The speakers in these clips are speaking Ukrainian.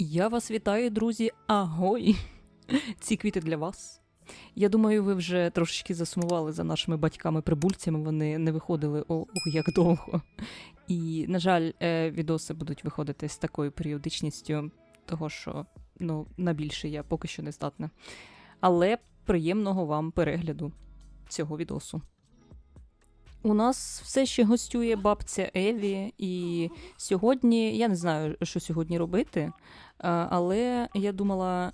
Я вас вітаю, друзі. Агой! Ці квіти для вас. Я думаю, ви вже трошечки засумували за нашими батьками-прибульцями. Вони не виходили о, ох, як довго. І, на жаль, е, відоси будуть виходити з такою періодичністю, того що ну, на більше я поки що не здатна. Але приємного вам перегляду цього відосу. У нас все ще гостює бабця Еві, і сьогодні я не знаю, що сьогодні робити, але я думала.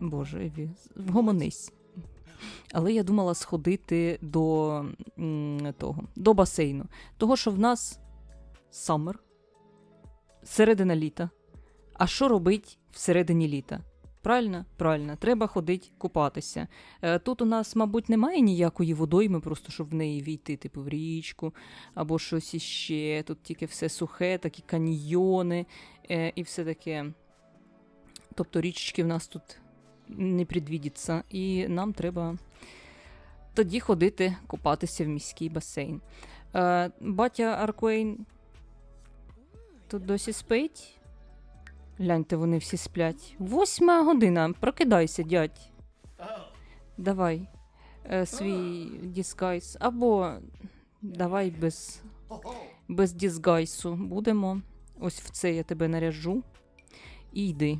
Боже, Еві, вгомонись. Але я думала сходити до того, до басейну. Того, що в нас саммер, середина літа. А що робить всередині літа? Правильно? Правильно, треба ходити купатися. Е, Тут у нас, мабуть, немає ніякої водойми, просто щоб в неї війти, типу, в річку або щось іще. Тут тільки все сухе, такі каньйони е, і все таке. Тобто річечки в нас тут не предвідяться, і нам треба тоді ходити купатися в міський басейн. Е, батя Аркуейн тут досі спить. Гляньте, вони всі сплять. Восьма година. Прокидайся, дядь. Давай е, свій діскайс. Або давай без, без дізгайсу будемо. Ось в це я тебе наряжу. І йди.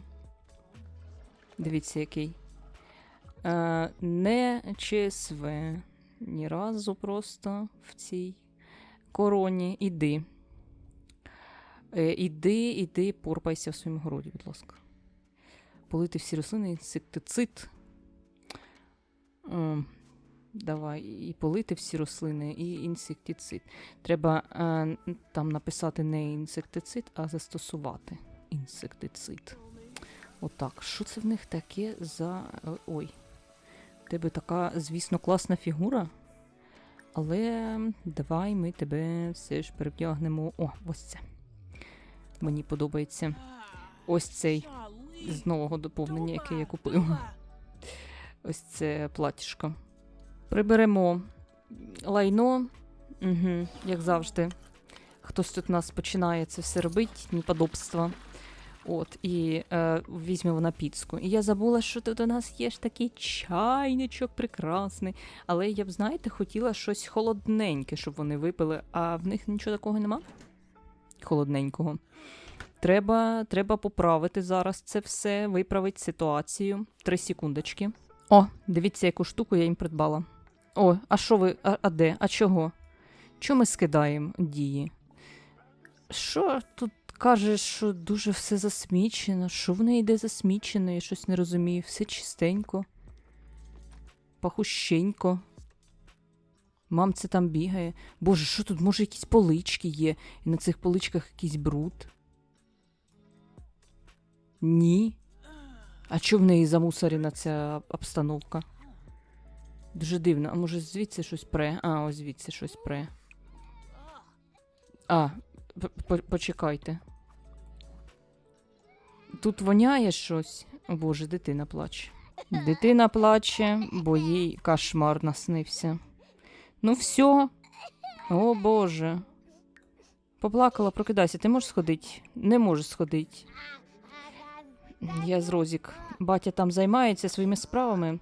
Дивіться, який. Е, не ЧСВ. Ні разу просто в цій короні. Іди. Е, іди, іди, порпайся в своєму городі, будь ласка. Полити всі рослини, інсектицид. Е, давай, і полити всі рослини, і інсектицид. Треба е, там написати не інсектицид, а застосувати інсектицид. Отак. Що це в них таке за. е, Ой. В тебе така, звісно, класна фігура. Але давай ми тебе все ж перевдягнемо. О, ось це. Мені подобається. Ось цей з нового доповнення, яке я купив. Ось це платіжко. Приберемо лайно, угу, як завжди. Хтось тут нас починає це все робити, неподобства. От, і е, візьмемо на піцку. І я забула, що тут у нас є ж такий чайничок прекрасний. Але я б, знаєте, хотіла щось холодненьке, щоб вони випили, а в них нічого такого нема. Холодненького. Треба, треба поправити зараз це все, виправити ситуацію. Три секундочки. О, дивіться, яку штуку я їм придбала. О, а що ви? А, а де? А чого? Чого ми скидаємо дії? Що тут каже, що дуже все засмічено? Що в неї йде засмічено? Я щось не розумію. Все чистенько. Пахущенько. Мамця там бігає. Боже, що тут? Може, якісь полички є, і на цих поличках якийсь бруд? Ні. А чого в неї замусорена ця обстановка? Дуже дивно. А може звідси щось пре? А, ось звідси щось пре. А, почекайте. Тут воняє щось. О боже, дитина плаче. Дитина плаче, бо їй кошмар наснився. Ну все. О боже. Поплакала, прокидайся. Ти можеш сходити? Не можеш сходити. Я з Розік. Батя там займається своїми справами.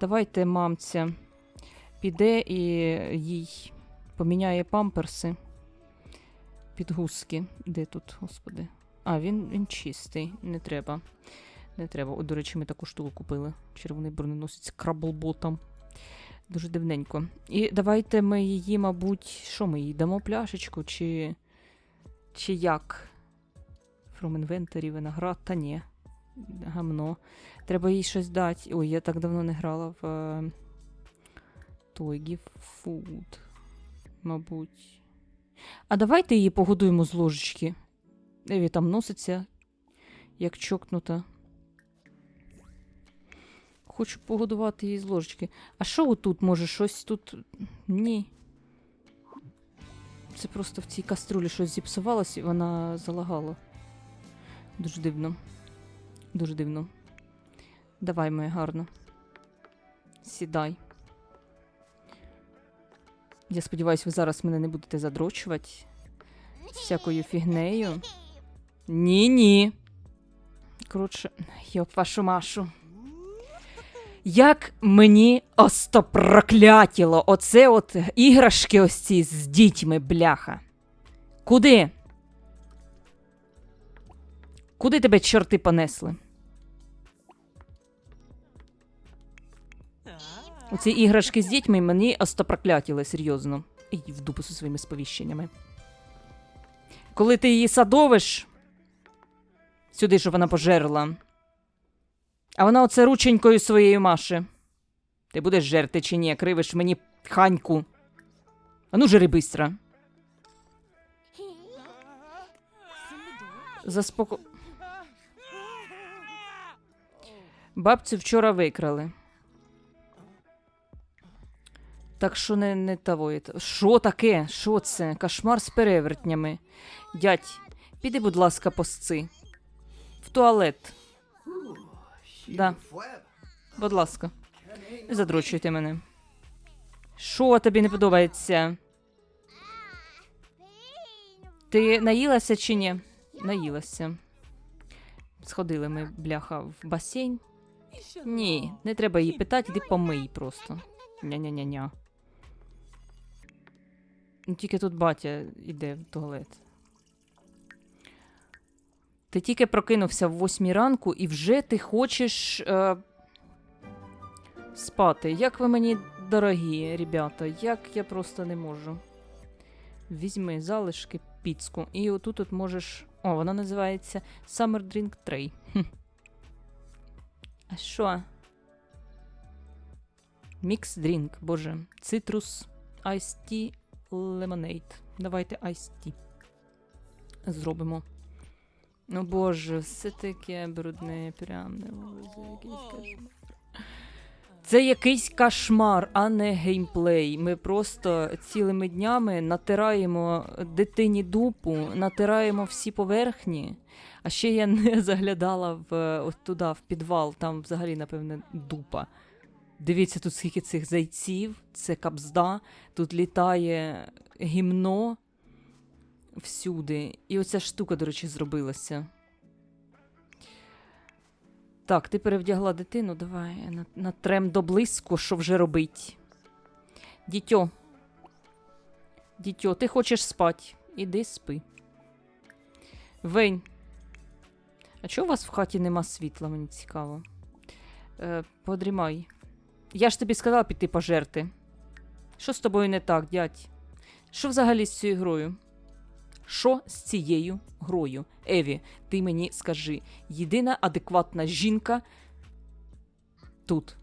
Давайте мамця піде і їй поміняє памперси. Підгузки. Де тут, господи? А, він, він чистий, не треба. Не треба. О, до речі, ми таку штуку купили. Червоний броненосець краблботом. Дуже дивненько. І давайте ми її, мабуть, що ми їй дамо пляшечку, чи. Чи як? From Inventory, виноград, та ні. Гамно. Треба їй щось дати. Ой, я так давно не грала в е, Food. Мабуть. А давайте її погодуємо з ложечки. Еві там носиться, як чокнута. Хочу погодувати її з ложечки. А що отут? Може, щось тут. Ні. Це просто в цій каструлі щось зіпсувалось і вона залагала. Дуже дивно. Дуже дивно. Давай, моя гарно. Сідай. Я сподіваюся, ви зараз мене не будете задрочувати всякою фігнею. Ні-ні. Коротше, йоп вашу машу. Як мені остопроклятіло оце от іграшки ось ці з дітьми, бляха. Куди? Куди тебе чорти понесли? Оці іграшки з дітьми мені остопроклятіли, серйозно. Ідь в дупу зі своїми сповіщеннями. Коли ти її садовиш, сюди, щоб вона пожерла. А вона оце рученькою своєю маше. Ти будеш жерти чи ні, кривиш мені ханьку. А ну жери бистро. Заспоко... Бабцю вчора викрали. Так що не, не того. Що таке? Що це? Кошмар з перевертнями. Дядь, піди, будь ласка, посци. В туалет. Да. Будь ласка. Не задрочуйте мене. Що тобі не подобається? Ти наїлася чи ні? Наїлася. Сходили ми, бляха, в басейн. Ні, не треба її питати, іди помий просто. Ня-ня-ня-ня. Ну, Тільки тут батя йде в туалет. Ти тільки прокинувся в восьмій ранку і вже ти хочеш е, спати. Як ви мені дорогі, ребята, як я просто не можу. Візьми залишки, піцку, і отут от можеш. О, вона називається Summer Drink Tray. Хм. А що? Мікс дрінк, боже. Цитрус, Tea, Lemonade. Давайте Ice Tea. Зробимо. Ну боже, все таке брудне, прям не можу. Якийсь кошмар. Це якийсь кошмар, а не геймплей. Ми просто цілими днями натираємо дитині дупу, натираємо всі поверхні. А ще я не заглядала в от туди, в підвал, там взагалі, напевне, дупа. Дивіться, тут скільки цих зайців, це кабзда, тут літає гімно всюди. І оця штука, до речі, зробилася. Так, ти перевдягла дитину, давай на- натрем до блиску, що вже робить. Дітьо. Дітьо, ти хочеш спать? Іди спи. Вень. А чого у вас в хаті нема світла, мені цікаво. Е, подрімай. Я ж тобі сказала піти пожерти. Що з тобою не так, дядь? Що взагалі з цією грою? Що з цією грою? Еві, ти мені скажи, єдина адекватна жінка тут.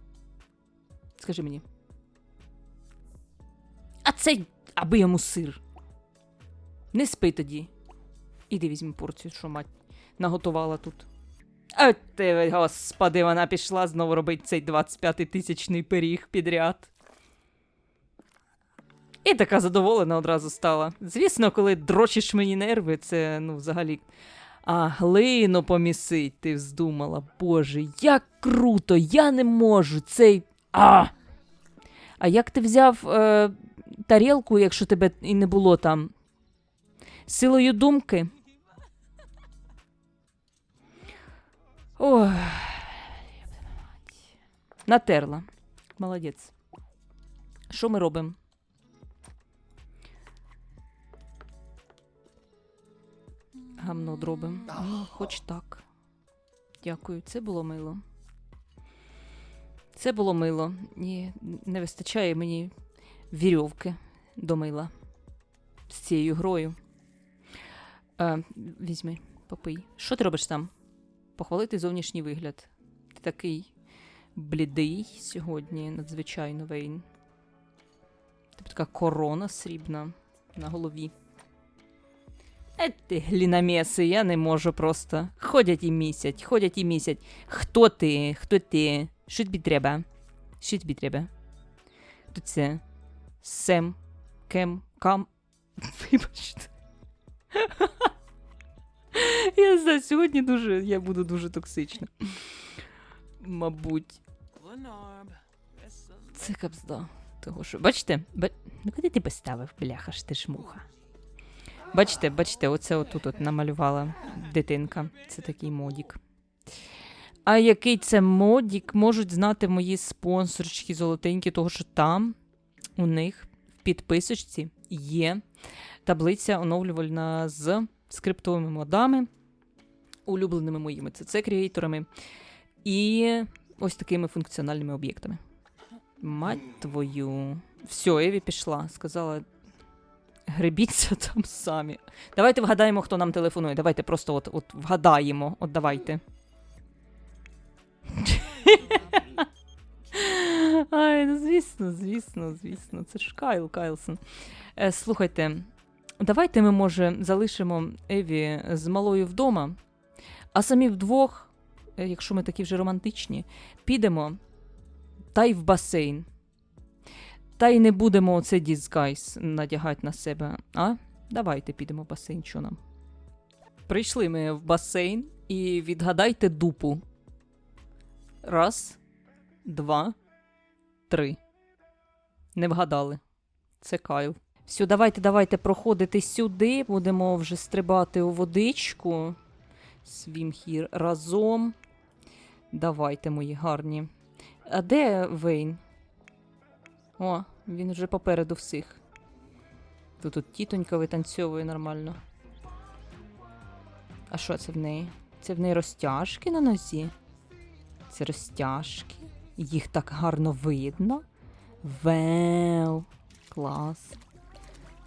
Скажи мені. А цей, аби йому сир. Не спи тоді. Іди візьми порцію, що мать наготувала тут. А ти, господи, вона пішла знову робити цей 25 тисячний пиріг підряд. І така задоволена одразу стала. Звісно, коли дрочиш мені нерви, це ну взагалі. А глину помісить, ти вздумала. Боже, як круто! Я не можу цей. А! А як ти взяв е, тарілку, якщо тебе і не було там? Силою думки? Ой. Натерла. Молодець. Що ми робимо? Гамно дробим. Ну, хоч так. Дякую, це було мило. Це було мило. Ні, не вистачає мені вірьовки до мила з цією грою. Е, візьми, попий. Що ти робиш там? Похвалити зовнішній вигляд. Ти такий блідий сьогодні, надзвичайно Вейн. Тобі така корона срібна на голові. Е, ти глінамеси, я не можу просто. Ходять і місять, ходять і місять. Хто ти? Хто ти? Що тобі треба? Що тобі треба? Хто це? Сем, кем, кам. Вибачте. Я за сьогодні дуже. Я буду дуже токсична. Мабуть. Це капзда. Того що. Бачите? Ба... Ну куди ти поставив, бляха ж ти ж муха. Бачите, бачите, оце отут от намалювала дитинка. Це такий модік. А який це модік, можуть знати мої спонсорчики золотенькі, того що там у них в підписочці є таблиця оновлювальна з скриптовими модами, улюбленими моїми cc креаторами і ось такими функціональними об'єктами. Мать твою. Все, Еві пішла. Сказала. Гребіться там самі. Давайте вгадаємо, хто нам телефонує. Давайте просто от, от вгадаємо. От давайте. Ай, ну звісно, звісно, звісно. Це ж Кайл Кайлсон. Е, слухайте, давайте ми, може, залишимо Еві з малою вдома, а самі вдвох, е, якщо ми такі вже романтичні, підемо та й в басейн. Та й не будемо оце дізгайс надягати на себе. А? Давайте підемо в нам. Прийшли ми в басейн і відгадайте дупу. Раз, два, три. Не вгадали. Це Кайл. Все, давайте, давайте проходити сюди. Будемо вже стрибати у водичку. Свімхір разом. Давайте, мої гарні. А де Вейн? О, він вже попереду всіх. Тут тут тітонька витанцьовує нормально. А що це в неї? Це в неї розтяжки на нозі? Це розтяжки. Їх так гарно видно. Вау! Клас.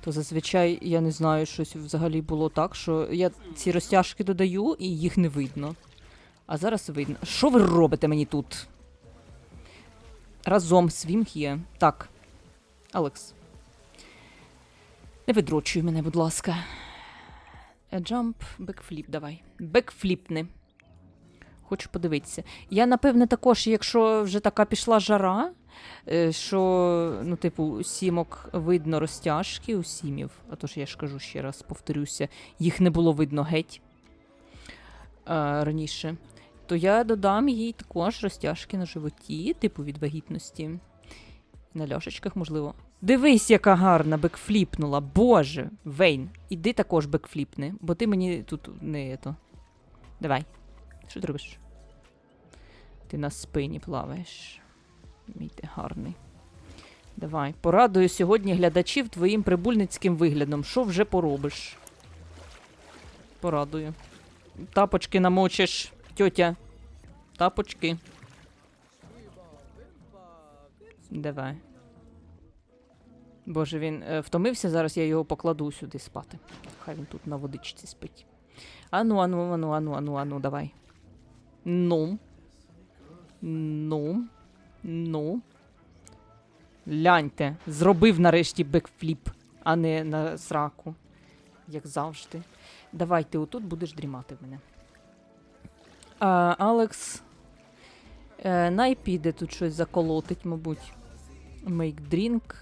То зазвичай, я не знаю, щось взагалі було так, що я ці розтяжки додаю і їх не видно. А зараз видно. Що ви робите мені тут? Разом свімх є. Так. Алекс. Не видрочуй мене, будь ласка. Джамп, бекфліп, давай. Бекфліпни. Хочу подивитися. Я, напевне, також, якщо вже така пішла жара, е, що, ну, типу, сімок видно розтяжки у сімів, а то ж я ж кажу ще раз, повторюся, їх не було видно геть раніше, то я додам їй також розтяжки на животі, типу від вагітності. На ляшечках, можливо. Дивись, яка гарна бекфліпнула. Боже, Вейн, іди також бекфліпни, бо ти мені тут не ето. Давай. Що ти робиш? Ти на спині плаваєш. Мій ти гарний. Давай. Порадую сьогодні глядачів твоїм прибульницьким виглядом. Що вже поробиш? Порадую. Тапочки намочиш, тьотя. Тапочки. Давай. Боже, він е, втомився, зараз я його покладу сюди спати. Хай він тут на водичці спить. Ану, ану, ану, ану, ану, ану, давай. Ну. Ну. Ну. Ляньте, зробив нарешті бекфліп, а не на сраку. Як завжди. Давай, ти отут будеш дрімати в мене. А, Алекс. Е, най піде тут щось заколотить, мабуть. Make drink.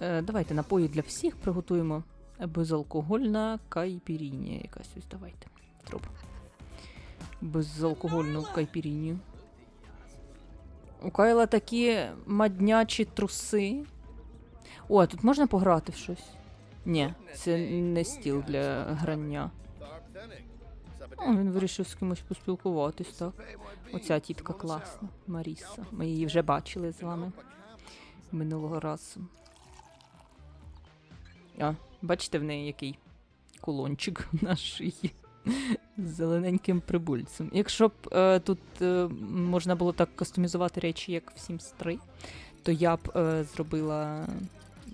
Е, давайте напої для всіх приготуємо. Безалкогольна кайпіріння якась ось давайте. Зробимо. Безалкогольну кайпіріню. У Кайла такі маднячі труси. О, а тут можна пограти в щось? Ні, це не стіл для грання. О, він вирішив з кимось поспілкуватись, так. Оця тітка класна, Маріса. Ми її вже бачили з вами минулого разу. А, бачите, в неї який кулончик на шиї з зелененьким прибульцем. Якщо б е, тут е, можна було так кастомізувати речі, як в Sims 3, то я б е, зробила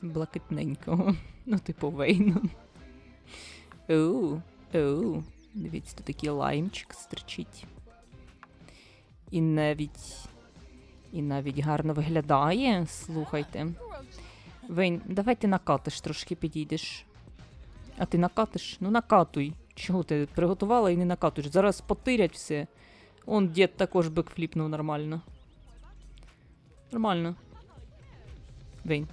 блакитненького. Ну, типу Вейну. Оу, оу. Дивіться, тут такий лаймчик стричить. І навіть. І навіть гарно виглядає. Слухайте. Вейн, давай ти накатиш трошки підійдеш. А ти накатиш? Ну накатуй. Чого ти приготувала і не накатуєш? Зараз потирять все. Он дід також бекфліпнув нормально. Нормально. Вейн.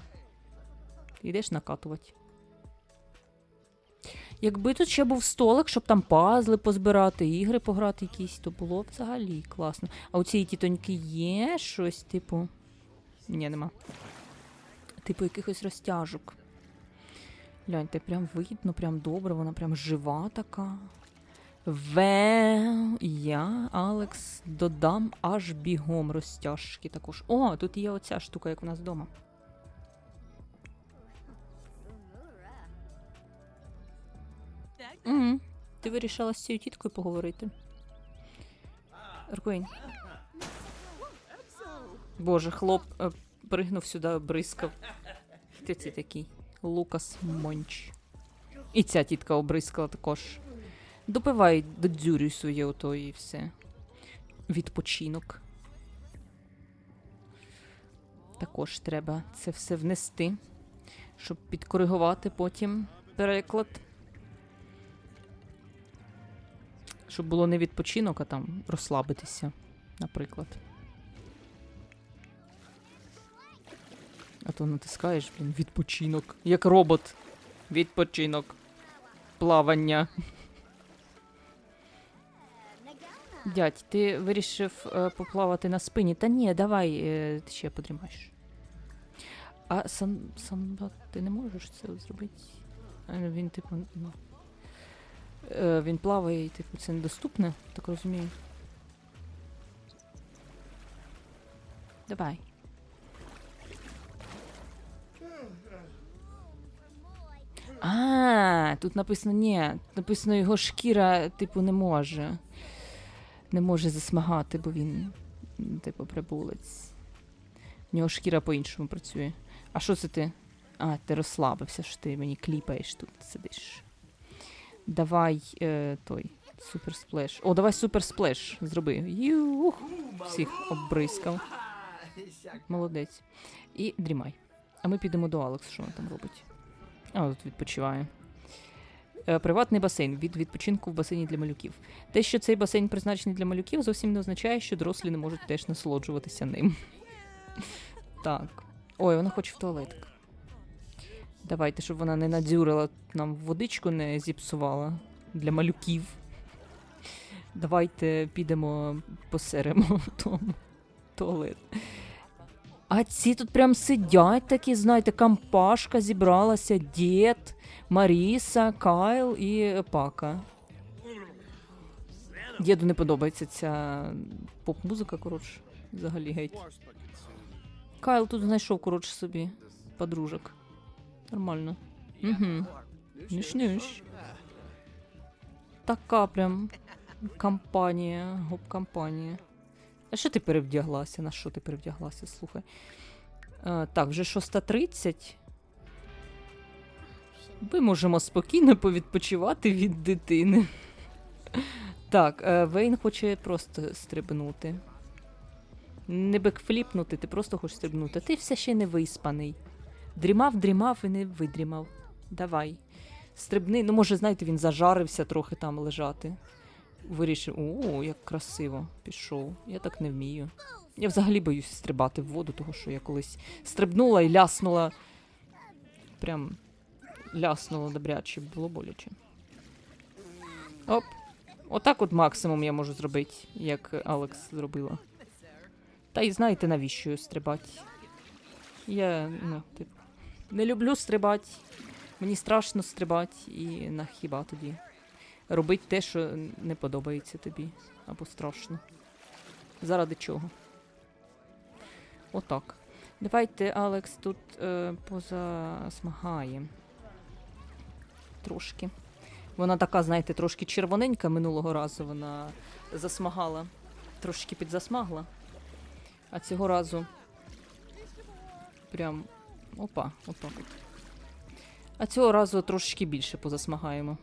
Йдеш накатувати. Якби тут ще був столик, щоб там пазли позбирати, ігри пограти якісь, то було б взагалі класно. А у цієї тітоньки є щось, типу. Ні, нема. Типу якихось Ве, я, Алекс, додам аж бігом розтяжки також. О, тут є оця штука, як у нас вдома. Угу. Ти вирішила з цією тіткою поговорити. Аркуень. Боже, хлоп е, пригнув сюди, бризкав. Ти це такий? Лукас Монч. І ця тітка обрискала також. Допивай до дзюрю своє ото і все. Відпочинок. Також треба це все внести, щоб підкоригувати потім переклад. Щоб було не відпочинок, а там розслабитися, наприклад. А то натискаєш, блін, відпочинок. Як робот. Відпочинок. Плавання. Дядь, ти вирішив е, поплавати на спині. Та ні, давай, е, ти ще подрімаєш. А сам, сам ти не можеш це зробити? Е, Він, типу, ну. Е, він плаває і, типу, це недоступне, так розумію. Давай. А, тут написано ні. Написано його шкіра, типу, не може. Не може засмагати, бо він, типу, прибулець. В нього шкіра по-іншому працює. А що це ти? А, ти розслабився, що ти мені кліпаєш тут сидиш. Давай е, той супер сплеш. О, давай супер сплеш. Зроби. Юх. Всіх оббризкав. Молодець. І дрімай. А ми підемо до Алекс, що вона там робить. А, тут відпочиває. Е, Приватний басейн від відпочинку в басейні для малюків. Те, що цей басейн призначений для малюків, зовсім не означає, що дорослі не можуть теж насолоджуватися ним. Так. Ой, вона хоче в туалетик. Давайте, щоб вона не надзюрила нам водичку, не зіпсувала для малюків. Давайте підемо посеремо тому туалет. А ці тут прям сидять такі, знаєте, компашка зібралася, дід, Маріса, Кайл і Пака. Діду не подобається ця поп-музика, коротше, взагалі геть. Кайл тут знайшов, коротше, собі подружок. Нормально. Угу. Нюш-нюш. Така прям компанія, гоп-компанія. А що ти перевдяглася? На що ти перевдяглася? Слухай. Е, так, вже 6.30. Ми можемо спокійно повідпочивати від дитини. Так, е, Вейн хоче просто стрибнути. Не бекфліпнути, ти просто хочеш стрибнути. Ти все ще не виспаний. Дрімав, дрімав і не видрімав. Давай. Стрибни. Ну, може, знаєте, він зажарився трохи там лежати. Вирішив, о, як красиво пішов. Я так не вмію. Я взагалі боюся стрибати в воду, тому що я колись стрибнула і ляснула. Прям ляснула добряче, було боляче. Оп. Отак от максимум я можу зробити, як Алекс зробила. Та й знаєте, навіщо стрибати? Я, ну, типу, не люблю стрибати. Мені страшно стрибати, і на хіба тоді робить те, що не подобається тобі або страшно. Заради чого? Отак. Давайте Алекс тут е, позасмагає. Трошки. Вона така, знаєте, трошки червоненька минулого разу вона засмагала. Трошки підзасмагла. А цього разу прям. Опа, от. А цього разу трошечки більше позасмагаємо.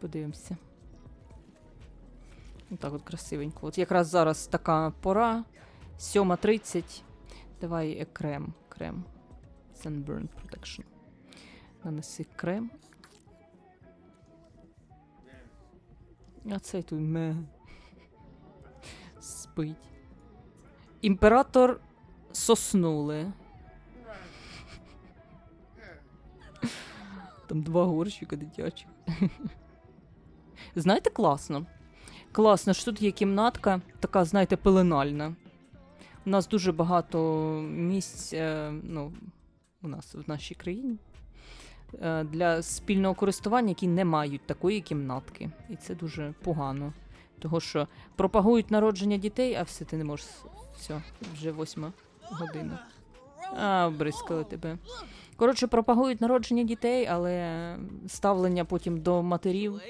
Подивимося. Отак от красивенько. От якраз зараз така пора. 7.30. Давай е, крем. Крем. Sunburn Protection. Нанеси крем. А цей тут ме. Спить. Імператор соснули. Там два горщика дитячих. Знаєте, класно. Класно, що тут є кімнатка, така, знаєте, пеленальна. У нас дуже багато місць, е, ну, у нас в нашій країні. е, для спільного користування, які не мають такої кімнатки. І це дуже погано. Того що пропагують народження дітей, а все ти не можеш. Все, вже восьма година. А, обрискали тебе. Коротше, пропагують народження дітей, але ставлення потім до матерів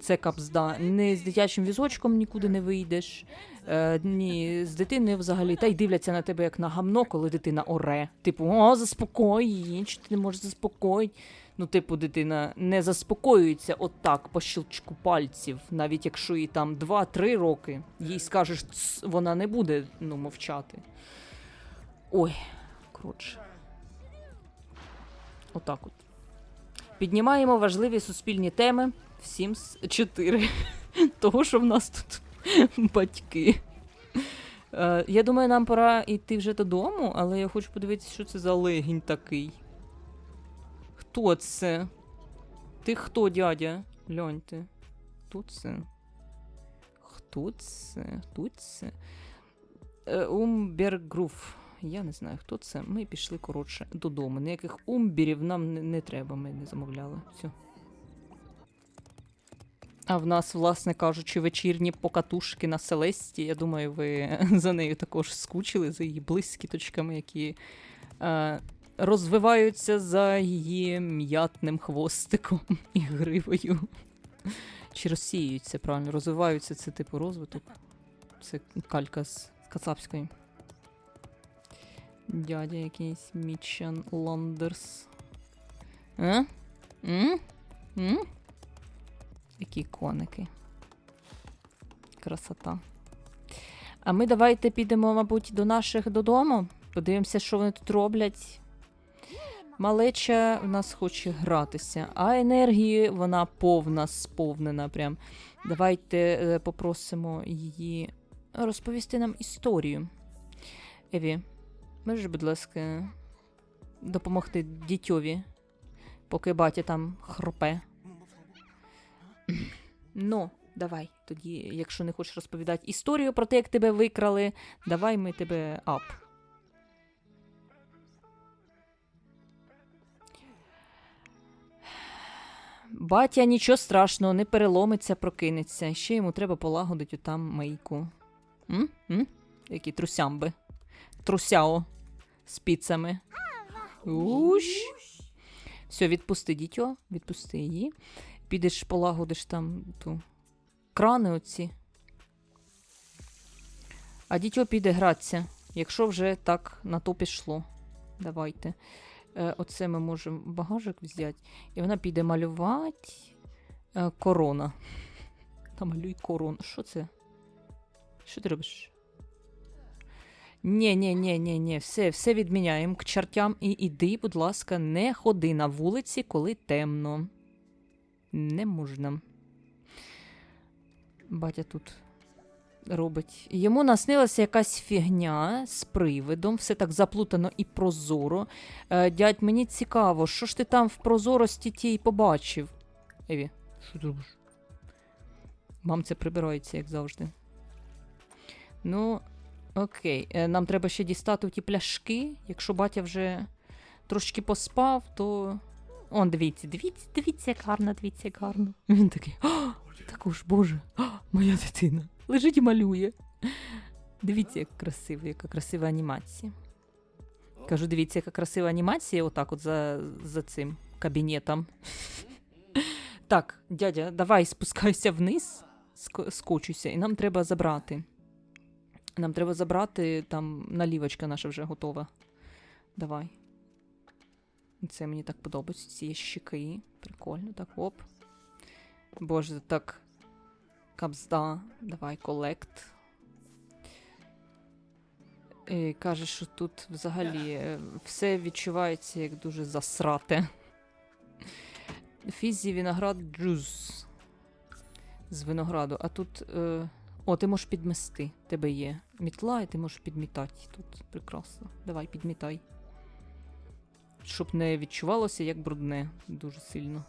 це капзда. Не з дитячим візочком нікуди не вийдеш. Е, ні, з дитиною взагалі. Та й дивляться на тебе як на гамно, коли дитина оре. Типу, о, заспокой чи ти не можеш заспокоїти. Ну, типу, дитина не заспокоюється отак по щелчку пальців, навіть якщо їй там 2-3 роки, їй скажеш, вона не буде ну, мовчати. Ой, коротше. Отак от. Піднімаємо важливі суспільні теми. Всім с- чотири. Того, що в нас тут батьки. Е, я думаю, нам пора йти вже додому, але я хочу подивитися, що це за легінь такий. Хто це? Ти хто, дядя? Гляньте. Хто це? Хто це? Хто це? Е, Умбергруф. Я не знаю, хто це. Ми пішли, коротше, додому. Ніяких умбірів нам не, не треба, ми не замовляли. Все. А в нас, власне кажучи, вечірні покатушки на Селесті. Я думаю, ви за нею також скучили, за її блискіточками, які е, розвиваються за її м'ятним хвостиком і гривою. Чи розсіюються, правильно? Розвиваються це типу розвиток. Це калька з Кацапської. Дядя якийсь Мічан Ландерс. А? М? М? Які коники. Красота. А ми давайте підемо, мабуть, до наших додому. Подивимося, що вони тут роблять. Малеча в нас хоче гратися, а енергії вона повна, сповнена. Прям. Давайте е, попросимо її розповісти нам історію. Еві, можеш, будь ласка, допомогти дітьові, поки батя там хропе. Ну, давай, тоді, якщо не хочеш розповідати історію про те, як тебе викрали, давай ми тебе ап. Батя нічого страшного, не переломиться, прокинеться. Ще йому треба полагодити там мийку. М? М? Які трусямби. Трусяо з піцами. Уш. Все, відпусти дітьо, відпусти її. Підеш полагодиш там ту крани оці. А дітьо піде гратися, якщо вже так на то пішло. Давайте. Е, оце ми можемо багажик взяти. І вона піде малювати е, корона. Та малюй корону. Що це? Що ти робиш? Ні, ні, ні, ні, ні, все, все відміняємо к чертям і іди, будь ласка, не ходи на вулиці, коли темно. Не можна. Батя тут робить. Йому наснилася якась фігня з привидом, все так заплутано і прозоро. Е, дядь, мені цікаво, що ж ти там в прозорості тій побачив? Еві, що ти робиш? Мамця прибирається, як завжди. Ну, окей. Е, нам треба ще дістати ті пляшки. Якщо батя вже трошки поспав, то. Он, дивіться, дивіться, дивіться, як гарно, дивіться, як гарно. Він такий. О, також, боже, о, моя дитина. Лежить і малює. Дивіться, як красиво, яка красива анімація. Кажу, дивіться, яка красива анімація, отак, от за, за цим кабінетом. Так, дядя, давай спускайся вниз, ск- скочуйся, і нам треба забрати. Нам треба забрати, там налівочка наша вже готова. Давай. Це мені так подобається, ці щіки. Прикольно, так, оп. Боже, так. Кабзда. Давай, колект. І каже, що тут взагалі е, все відчувається як дуже засрате. Фізі виноград джуз. З винограду. А тут. Е... О, ти можеш підмести. Тебе є мітла, і ти можеш підмітати тут. Прекрасно. Давай, підмітай. Щоб не відчувалося як брудне дуже сильно.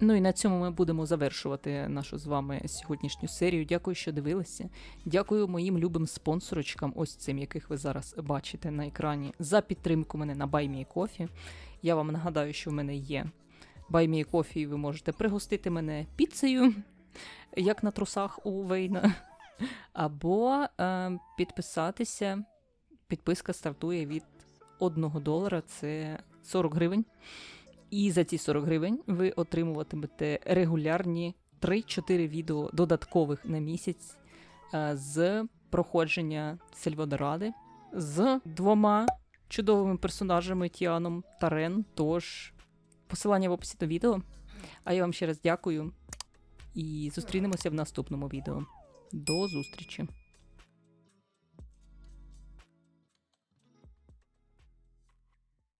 Ну і на цьому ми будемо завершувати нашу з вами сьогоднішню серію. Дякую, що дивилися. Дякую моїм любим спонсорочкам, ось цим, яких ви зараз бачите на екрані, за підтримку мене на BuyMeCoffee. Я вам нагадаю, що в мене є BuyMeCoffee, і ви можете пригостити мене піцею, як на трусах у Вейна, або е, підписатися. Підписка стартує від 1 долара, це 40 гривень. І за ці 40 гривень ви отримуватимете регулярні 3-4 відео додаткових на місяць е, з проходження Сельводоради з двома чудовими персонажами Тіаном та Рен. Тож посилання в описі до відео. А я вам ще раз дякую і зустрінемося в наступному відео. До зустрічі!